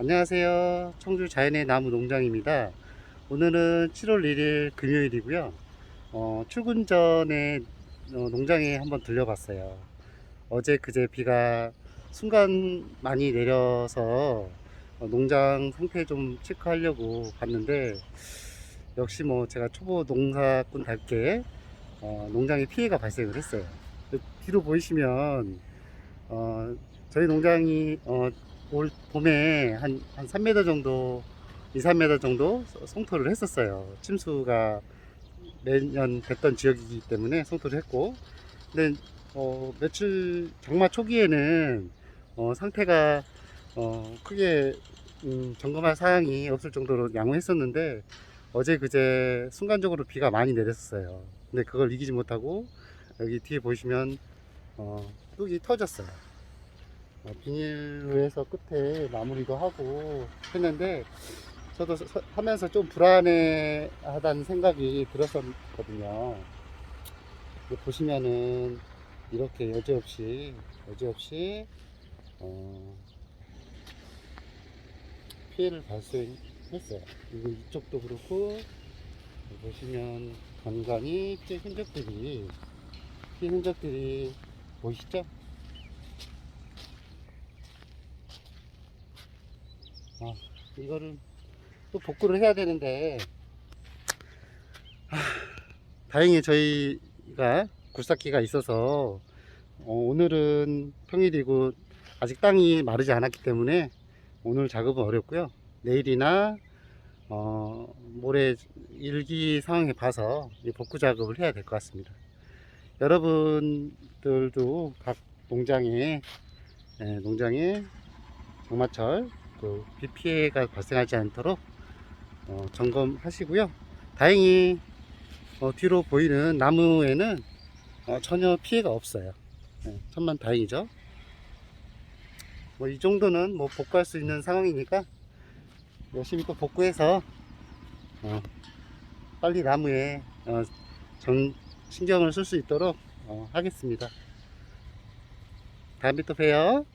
안녕하세요. 청주 자연의 나무 농장입니다. 오늘은 7월 1일 금요일이고요. 어, 출근 전에 어, 농장에 한번 들려봤어요. 어제 그제 비가 순간 많이 내려서 어, 농장 상태 좀 체크하려고 봤는데 역시 뭐 제가 초보 농사꾼 답게 어, 농장에 피해가 발생을 했어요. 그 뒤로 보이시면 어, 저희 농장이 어, 올 봄에 한, 한 3m 정도, 2, 3m 정도 송토를 했었어요. 침수가 매년 됐던 지역이기 때문에 송토를 했고, 근데, 어, 며칠, 장마 초기에는, 어, 상태가, 어, 크게, 음, 점검할 사항이 없을 정도로 양호했었는데, 어제 그제 순간적으로 비가 많이 내렸어요. 근데 그걸 이기지 못하고, 여기 뒤에 보시면, 어, 뚝이 터졌어요. 어, 비닐로 해서 끝에 마무리도 하고 했는데 저도 서- 하면서 좀 불안해 하다는 생각이 들었었거든요. 보시면은 이렇게 여지없이 여지없이 어, 피해를 발생했어요. 이쪽도 그렇고 보시면 간간히 피해 흔적들이 피해 흔적들이 보이시죠? 아, 이거를 또 복구를 해야 되는데, 하, 다행히 저희가 굴삭기가 있어서, 어, 오늘은 평일이고, 아직 땅이 마르지 않았기 때문에, 오늘 작업은 어렵고요. 내일이나, 어, 모레 일기 상황에 봐서 이 복구 작업을 해야 될 것 같습니다. 여러분들도 각 농장에, 예, 농장에 장마철 그 비 피해가 발생하지 않도록 어, 점검하시고요. 다행히 어, 뒤로 보이는 나무에는 어, 전혀 피해가 없어요. 네, 천만 다행이죠. 뭐 이 정도는 뭐 복구할 수 있는 상황이니까 열심히 또 복구해서 어, 빨리 나무에 어, 정, 신경을 쓸 수 있도록 어, 하겠습니다. 다음에 또 봬요.